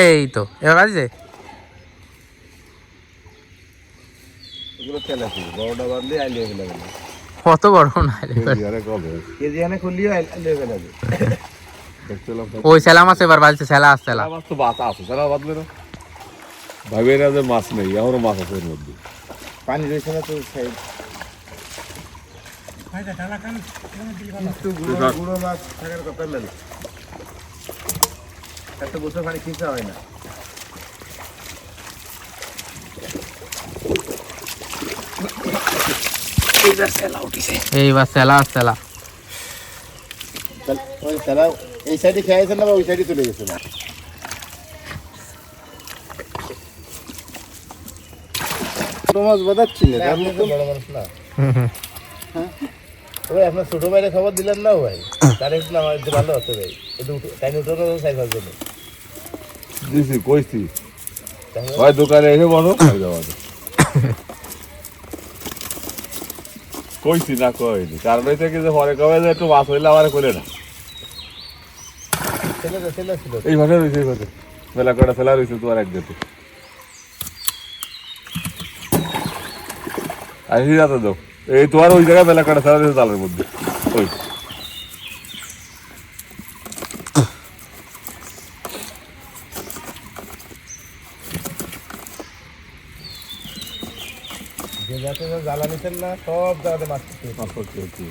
এই তো এবার আছে বড়টা বাঁধলে আইলে ফেলে গেলে কত বড় না কেজি খুললিও আইলে ওই সেলা মাছ এবার বাজছে সেলা তো বাতা আছে না ভাবে না যে মাছ নেই এখনও মাছ আছে এর মধ্যে। পানি রয়েছে না তো সাইড? কিন্তু গুঁড়ো গুঁড়ো মাছ থাকার কথা মেলে এত বছর পানি খিচা হয় না এইবার সেলা সেলা। ওই সারা এই সাইডে খেয়েছে না বা ওই সাইডে চলে গেছে না মাছ বাঁধাচ্ছি না তার মধ্যে বড় মাছ না। ওই আপনার ছোট ভাইয়ের খবর দিলেন না ভাই? তার একটু আমার একটু ভালো হতো ভাই। একটু টাইম উঠানো হওয়ার জন্য। দিছি কইছি। হয় দোকানে এসে বলো খাই যাওয়া কইছি না কইনি। কারণ ওই থেকে যে পরে কবে যে একটু মাছ হইলে আমার করে না। ছেলে তো ছেলে এই ভাষা রয়েছে এই ভাষা মেলা কটা ফেলা রয়েছে তোমার এক গেতে আসি যাতে দাও এই তোমার ওই জায়গায় মেলা কটা রয়েছে জালের মধ্যে। ওই। যে যাতে জ্বালা নিতেন না সব জায়গাতে মাছ মাছ করতে হচ্ছে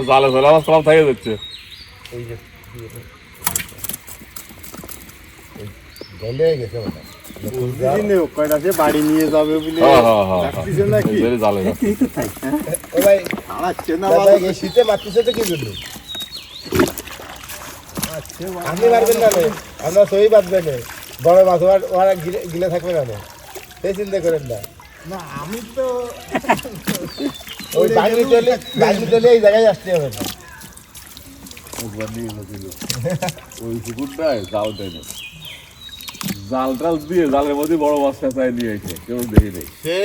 জালে মাছ সব থেকে যাচ্ছে এই যে গলে গেছে। কয়টা সে বাড়ি নিয়ে যাবে বলে। রাখতেছে নাকি? জালে ও ভাই না শীতে মারতেছে তো কি জন্য? আপনি মারবেন না আমরা। বড় মাছ ওরা ওরা গিলে- গিলে থাকবে না। সেই চিন্তা করেন না। না আমি তো ওই বাগনি চলে বাগনি চলে এই জায়গায় আসতে হবে না একবার নিয়ে এসেছিল। ওই পুকুরটায় জাল দেয় না জাল টাল দিয়ে জালের মধ্যে বড় মাছ ফেসাই নিয়ে এসে কেউ দেখি নেই। সে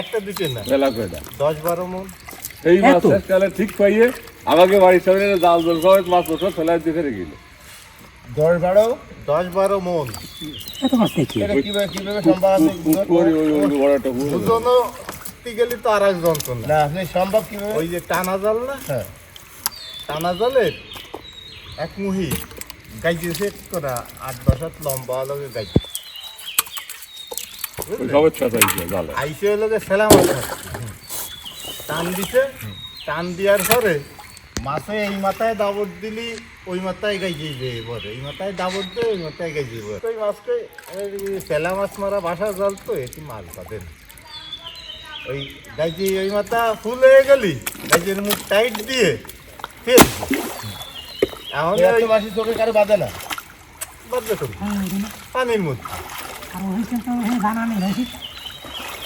একটা দুটো না। বেলা করে না। দশ বারো মন। মাছ ঠিক পাইয়ে আমাকে বাড়ির সামনে জাল জল সবাই মাছ বসে ফেলাই দিয়ে ফেলে গেল। দশ বারো? দশ বারো মন। বড় একটা পুকুর দুজনও গেলে তো আর এক যন্ত্রণা না। আপনি সম্ভব কীভাবে? ওই যে টানা জাল না? হ্যাঁ। টানা জালের এক মুহি গাইছে সেট করা আট দশ হাত লম্বা লগে সবাই আইসে হলো যে সেলা মাছ ধরছে। টান দিছে টান দেওয়ার পরে মাছে এই মাথায় দাবট দিলি ওই মাথায় গাইছে যে পরে এই মাথায় দাবট দে ওই মাথায় গাইছে পরে ওই মাছকে এই মাছ মারা বাসা জল তো এটি মাছ পাবেন ওই গাইছি ওই মাথা ফুল হয়ে গেলি গাইছির মুখ টাইট দিয়ে ফেল। এখন ওই মাসি চোখে কারও বাঁধে না? বদলে করি পানির মধ্যে।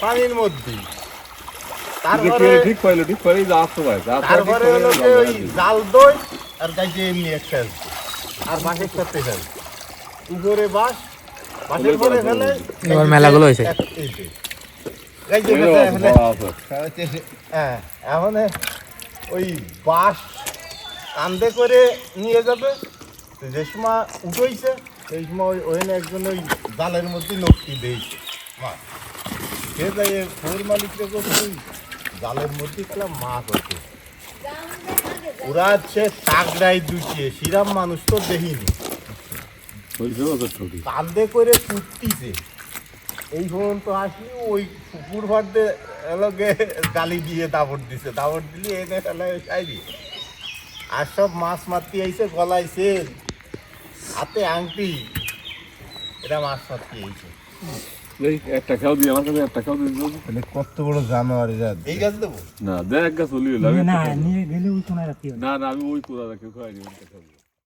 পানির মধ্যে। তারপরে ঠিক পাইলো ঠিক পাইলে যা আসতে পারে তারপরে হলো যে ওই জাল দই আর গাইছে এমনি একটা আর বাঁশের সাথে ফেল। উপরে বাঁশ বাঁশের পরে ফেলে এবার মেলাগুলো হয়েছে। ফেলে হ্যাঁ এখন ওই বাঁশ কান্দে করে নিয়ে যাবে। যে সময় সেই সময় ওই- ওখানে একজন ওই জালের মধ্যে নকটি দিয়েছে। সে যাই ফোর মালিককে করছে জালের মধ্যে খেলা মাছ হচ্ছে ওরা হচ্ছে টাকরাই দুটিয়ে সিরাম মানুষ তো দেখিনি। কান্দে করে কুটতিছে। এই পর্যন্ত আসি ওই পুকুর ভাটে এলাকে গালি দিয়ে দাবট দিছে। দাবট দিলে এনে ফেলায় সাইডি আর সব মাছ মারতে আইছে, গলাইছে। হাতে আংটি। এটা মাছ মারতে আইছে। এই একটা খাও আমার কাছে একটা খাও দিই। তাহলে কত বড় জানোয়ার এরা এই গাছ দেবো? না দেখ না নিয়ে গেলে ওই কোনায় রাখতে হবে। না না আমি ওই পুরা রাখি খাব।